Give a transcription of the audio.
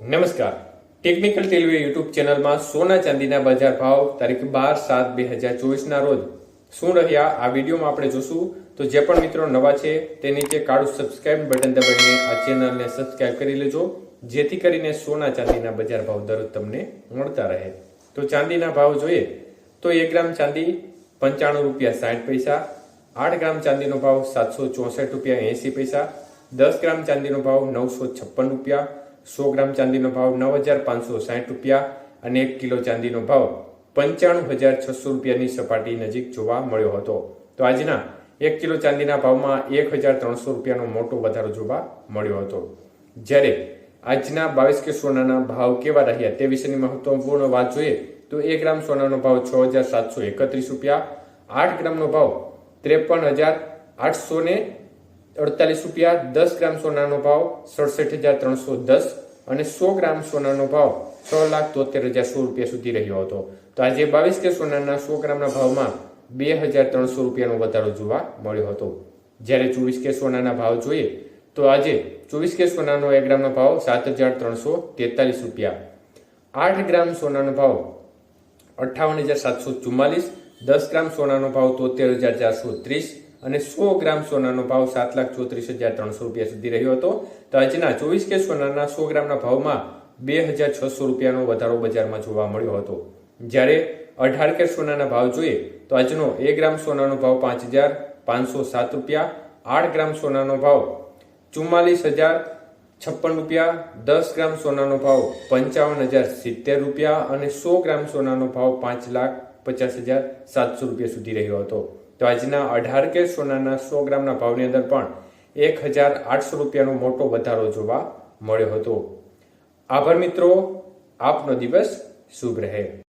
નમસ્કાર. Technical ટેલવે YouTube ચેનલમાં સોના ચાંદીના બજાર ભાવ તારીખ બાર સાત બે હજાર ચોવીસના રોજ. શું રહ્યા? આ વિડીયોમાં આપણે જોશું. તો જે પણ મિત્રો નવા છે, તે નીચે કાળું સબસ્ક્રાઇબ બટન દબાવીને આ ચેનલને સબસ્ક્રાઇબ કરી લેજો, જેથી કરીને સોના ચાંદીના બજાર ભાવ દરરોજ તમને મળતા રહે. તો ચાંદીના ભાવ જોઈએ. તો એક ગ્રામ ચાંદી પંચાણું રૂપિયા સાઠ પૈસા, આઠ ગ્રામ ચાંદીનો ભાવ સાતસો ચોસઠ રૂપિયા એંસી પૈસા, દસ ગ્રામ ચાંદીનો ભાવ નવસો છપ્પન રૂપિયા સો ગ્રામ ચાંદીનો ભાવ નવ હજાર પાંચસો સાઠ રૂપિયા અને એક કિલો ચાંદીનો ભાવ પંચાણું હજાર છસો રૂપિયાની સપાટી નજીક જોવા મળ્યો હતો. તો આજના એક કિલો ચાંદીના ભાવમાં એક હજાર ત્રણસો રૂપિયાનો મોટો વધારો જોવા મળ્યો હતો. જ્યારે આજના બાવીસ કે સોનાના ભાવ કેવા રહ્યા તે વિશેની મહત્વપૂર્ણ વાત જોઈએ તો એક ગ્રામ સોનાનો ભાવ છ હજાર સાતસો એકત્રીસ રૂપિયા, આઠ ગ્રામનો ભાવ ત્રેપન હજાર આઠસો ને અડતાલીસ રૂપિયા, દસ ગ્રામ સોનાનો ભાવ સડસઠ હજાર ત્રણસો દસ અને સો ગ્રામ સોનાનો ભાવ છ લાખ તોતેર હજાર સો રૂપિયા સુધી રહ્યો હતો. તો આજે બાવીસ કે સોનાના સો ગ્રામના ભાવમાં બે હજાર ત્રણસો રૂપિયાનો વધારો જોવા મળ્યો હતો. જ્યારે ચોવીસ કે સોનાના ભાવ જોઈએ, તો આજે ચોવીસ કે સોનાનો એક ગ્રામનો ભાવ સાત હજાર ત્રણસો તેતાલીસ રૂપિયા. આઠ ગ્રામ સોનાનો ભાવ અઠ્ઠાવન હજાર સાતસો ચુમ્માલીસ, દસ ગ્રામ સોનાનો ભાવ તોતેર હજાર ચારસો ત્રીસ અને સો ગ્રામ સોનાનો ભાવ સાત લાખ ચોત્રીસ હજાર ત્રણસો રૂપિયા સુધી રહ્યો હતો. તો આજના ચોવીસ કે સોનાના સો ગ્રામના ભાવમાં બે હજાર છસો રૂપિયાનો વધારો બજારમાં જોવા મળ્યો હતો. જ્યારે અઢાર કે સોનાના ભાવ જોઈએ, તો આજનો એક ગ્રામ સોનાનો ભાવ પાંચ હજાર પાંચસો સાત રૂપિયા, આઠ ગ્રામ સોનાનો ભાવ ચુમ્માલીસ હજાર છપ્પન રૂપિયા, દસ ગ્રામ સોનાનો ભાવ પંચાવન હજાર સિત્તેર રૂપિયા અને સો ગ્રામ સોનાનો ભાવ પાંચ લાખ પચાસ હજાર સાતસો રૂપિયા સુધી રહ્યો હતો. તો આજના અઢાર કે સોનાના સો ગ્રામના ભાવની અંદર પણ એક હજાર આઠસો રૂપિયાનો મોટો વધારો જોવા મળ્યો હતો. આભાર મિત્રો, આપનો દિવસ શુભ રહે.